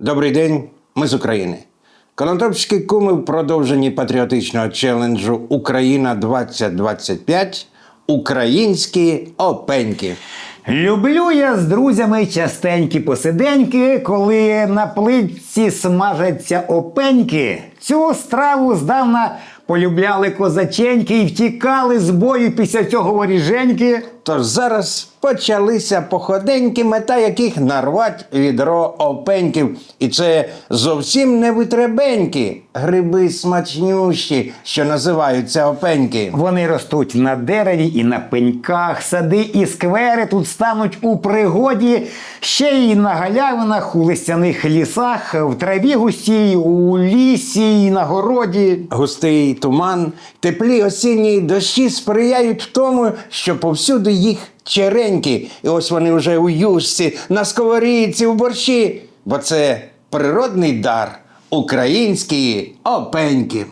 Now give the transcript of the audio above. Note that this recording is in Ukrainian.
Добрий день, ми з України. Конотопські куми в продовженні патріотичного челенджу Україна 2025 Українські опеньки. Люблю я з друзями частенькі посиденьки, коли на плитці смажаться опеньки. Цю страву здавна полюбляли козаченьки і втікали з бою після цього воріженьки. Тож зараз почалися походеньки, мета яких нарвать відро опеньків. І це зовсім не витребеньки, гриби смачнющі, що називаються опеньки. Вони ростуть на дереві і на пеньках, сади і сквери тут стануть у пригоді, ще й на галявинах, у листяних лісах, в траві густій, у лісі і на городі. Густий туман, теплі осінні дощі сприяють тому, що повсюди їх череньки. І ось вони вже у юшці, на сковорідці, у борщі. Бо це природний дар української опеньки.